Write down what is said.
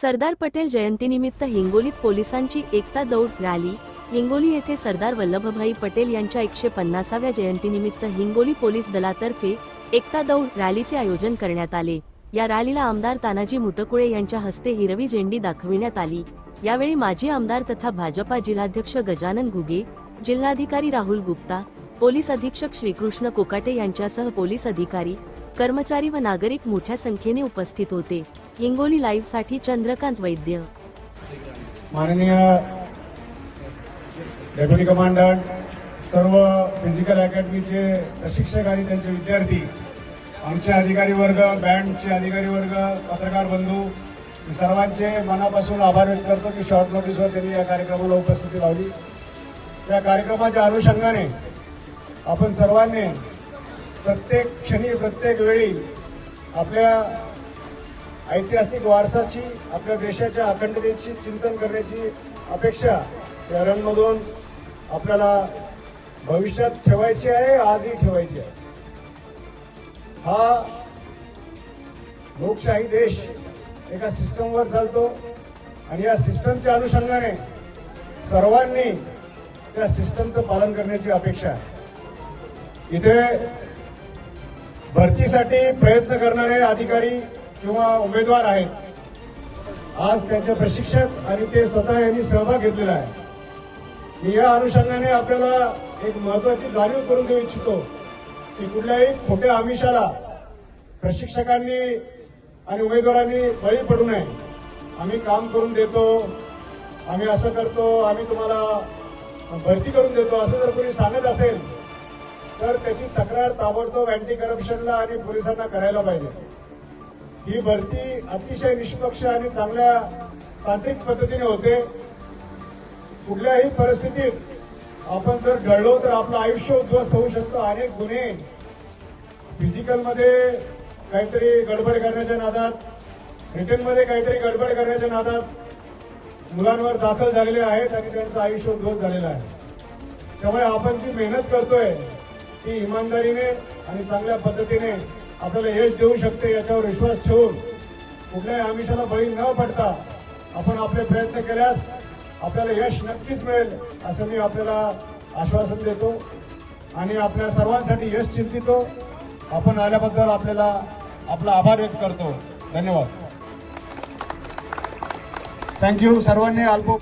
सरदार पटेल जयंतीनिमित्त हिंगोलीत पोलिसांची एकता दौड रॅली. हिंगोली येथे सरदार वल्लभभाई पटेल यांच्या एकशे पन्नासाव्या जयंतीनिमित्त हिंगोली पोलीस दलातर्फे एकता दौड रॅलीचे आयोजन करण्यात आले. या रॅलीला आमदार तानाजी मुटकुळे यांच्या हस्ते हिरवी झेंडी दाखविण्यात आली. यावेळी माजी आमदार तथा भाजपा जिल्हाध्यक्ष गजानन घुगे जिल्हाधिकारी राहुल गुप्ता पोलीस अधीक्षक श्रीकृष्ण कोकाटे यांच्यासह पोलीस अधिकारी कर्मचारी व नागरिक मोठ्या संख्येने उपस्थित होते. हिंगोली लाईव्हसाठी चंद्रकांत वैद्य. माननीय डेप्युटी कमांडंट सर्व फिजिकल अकॅडमीचे प्रशिक्षक आणि त्यांचे विद्यार्थी आमचे अधिकारी वर्ग बँडचे अधिकारी वर्ग पत्रकार बंधू मी सर्वांचे मनापासून आभार व्यक्त करतो की शॉर्ट नोटीसवर त्यांनी या कार्यक्रमाला उपस्थिती लावली. या कार्यक्रमाच्या अनुषंगाने आपण सर्वांनी प्रत्येक क्षणी प्रत्येक वेळी आपल्या ऐतिहासिक वारसाची आपल्या देशाच्या अखंडतेची चिंतन करण्याची अपेक्षा या रणमधून आपल्याला भविष्यात ठेवायची आहे आजही ठेवायची आहे. हा लोकशाही देश एका सिस्टमवर चालतो आणि या सिस्टमच्या अनुषंगाने सर्वांनी त्या सिस्टमचं पालन करण्याची अपेक्षा आहे. इथे भरतीसाठी प्रयत्न करणारे अधिकारी किंवा उमेदवार आहेत. आज त्यांचे प्रशिक्षक आणि ते स्वतः यांनी सहभाग घेतलेला आहे. मी या अनुषंगाने आपल्याला एक महत्वाची जाणीव करून देऊ इच्छितो की कुठल्याही खोट्या आमिषाला प्रशिक्षकांनी आणि उमेदवारांनी बळी पडू नये. आम्ही काम करून देतो आम्ही असं करतो आम्ही तुम्हाला भरती करून देतो असं जर कोणी सांगत असेल तर त्याची तक्रार ताबडतोब अँटी करप्शनला आणि पोलिसांना करायला पाहिजे. ही भरती अतिशय निष्पक्ष आणि चांगल्या तांत्रिक पद्धतीने होते. कुठल्याही परिस्थितीत आपण जर घडलो तर आपलं आयुष्य उद्ध्वस्त होऊ शकतो. अनेक गुन्हे फिजिकलमध्ये काहीतरी गडबड करण्याच्या नादात रिटर्नमध्ये काहीतरी गडबड करण्याच्या नादात मुलांवर दाखल झालेले आहेत आणि त्यांचं आयुष्य उद्ध्वस्त झालेलं आहे. त्यामुळे आपण जी मेहनत करतोय ती इमानदारीने आणि चांगल्या पद्धतीने आपल्याला यश देऊ शकते याच्यावर विश्वास ठेवून कुठल्याही आमिषाला बळी न पडता आपण आपले प्रयत्न केल्यास आपल्याला यश नक्कीच मिळेल असं मी आपल्याला आश्वासन देतो आणि आपल्या सर्वांसाठी यश चिंतितो. आपण आल्याबद्दल आपल्याला आपला आभार व्यक्त करतो. धन्यवाद. थँक्यू सर्वांनी अल्प